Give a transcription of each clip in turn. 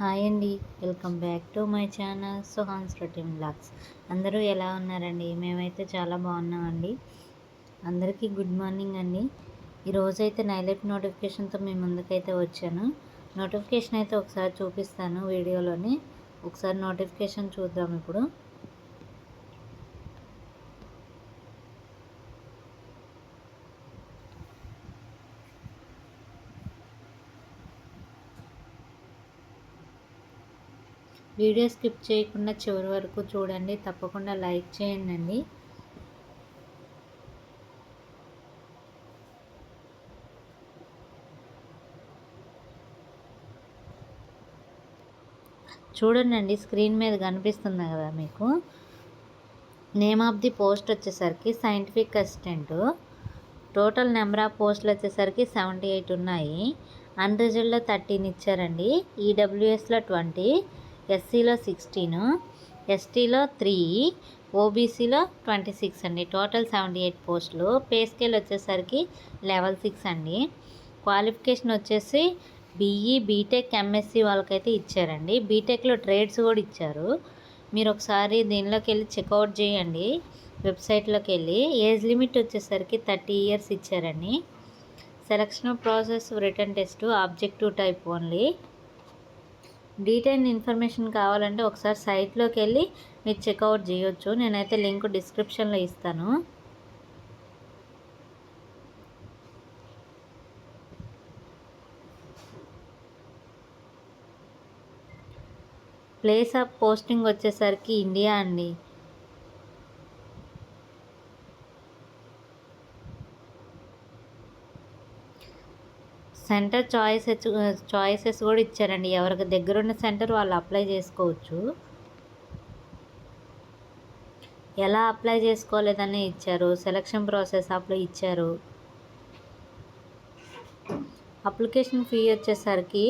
Hi అండి. Welcome back to my channel Suhan's routine blogs అందరూ ఎలా ఉన్నారండి? మేమైతే చాలా బాగున్నామండి. అందరికీ గుడ్ మార్నింగ్ అండి. ఈరోజైతే నైలెట్ నోటిఫికేషన్తో మీ ముందుకైతే వచ్చాను. నోటిఫికేషన్ అయితే ఒకసారి చూపిస్తాను వీడియోలోని. ఒకసారి నోటిఫికేషన్ చూద్దాం ఇప్పుడు. వీడియో స్కిప్ చేయకుండా చివరి వరకు చూడండి. తప్పకుండా లైక్ చేయండి. చూడండి స్క్రీన్ మీద కనిపిస్తుంది కదా మీకు? నేమ్ ఆఫ్ ది పోస్ట్ వచ్చేసరికి scientific assistant. Total number of పోస్టులు వచ్చేసరికి సెవెంటీ ఎయిట్ ఉన్నాయి. అన్రిజల్డ్లో థర్టీన్ ఇచ్చారండి. ఈడబ్ల్యూఎస్లో ట్వంటీ. ఎస్సీలో సిక్స్టీన్ ఎస్టీలో త్రీ ఓబీసీలో ట్వంటీ సిక్స్ అండి. టోటల్ సెవెంటీ ఎయిట్ పోస్టులు. పే స్కేల్ వచ్చేసరికి లెవెల్ సిక్స్ అండి. క్వాలిఫికేషన్ వచ్చేసి బీఈ బీటెక్ ఎంఎస్సి వాళ్ళకైతే ఇచ్చారండి. బీటెక్లో ట్రేడ్స్ కూడా ఇచ్చారు. మీరు ఒకసారి దీనిలోకి వెళ్ళి చెక్అవుట్ చేయండి. వెబ్సైట్లోకి వెళ్ళి. ఏజ్ లిమిట్ వచ్చేసరికి థర్టీ ఇయర్స్ ఇచ్చారండి. Selection process written test objective type only. Detail information కావాలంటే ఒకసారి సైట్లోకి వెళ్ళి మీరు చెక్అవుట్ చేయొచ్చు. నేనైతే లింక్ డిస్క్రిప్షన్లో ఇస్తాను. ప్లేస్ ఆఫ్ పోస్టింగ్ వచ్చేసరికి ఇండియా అండి. సెంటర్ చాయిసెస్ చాయిసెస్ కూడా ఇచ్చారండి. ఎవరికి దగ్గరున్న సెంటర్ వాళ్ళు అప్లై చేసుకోవచ్చు. ఎలా అప్లై చేసుకోలేదని ఇచ్చారు? సెలక్షన్ ప్రాసెస్ అప్లై ఇచ్చారు. అప్లికేషన్ ఫీ వచ్చేసరికి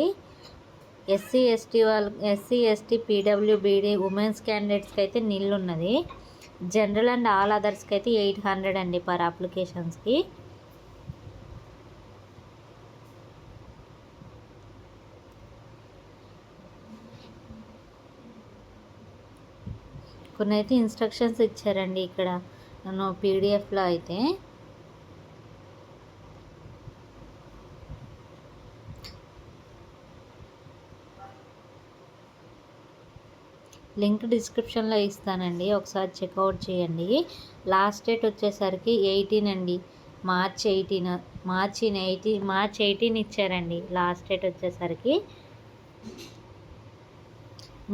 ఎస్సీ ఎస్టీ వాళ్ళ ఎస్సీ ఎస్టీ పీడబ్ల్యూబీడీ ఉమెన్స్ క్యాండిడేట్స్కి అయితే నీళ్ళు ఉన్నది జనరల్ అండ్ ఆల్ అదర్స్కి అయితే ఎయిట్ హండ్రెడ్ అండి పర్ అప్లికేషన్స్కి. కొన్ని అయితే ఇన్స్ట్రక్షన్స్ ఇచ్చారండి ఇక్కడ. నన్ను పీడిఎఫ్లో అయితే. లింక్ డిస్క్రిప్షన్లో ఇస్తానండి. ఒకసారి చెక్అవుట్ చేయండి. లాస్ట్ డేట్ వచ్చేసరికి ఎయిటీన్ అండి. March eighteen March eighteen March eighteen ఇచ్చారండి. లాస్ట్ డేట్ వచ్చేసరికి.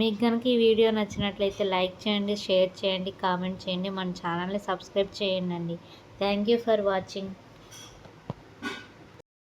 మీకు కనుక ఈ వీడియో నచ్చినట్లయితే లైక్ చేయండి షేర్ చేయండి కామెంట్ చేయండి మన ఛానల్ని సబ్స్క్రైబ్ చేయండి అండి. Thank you for watching.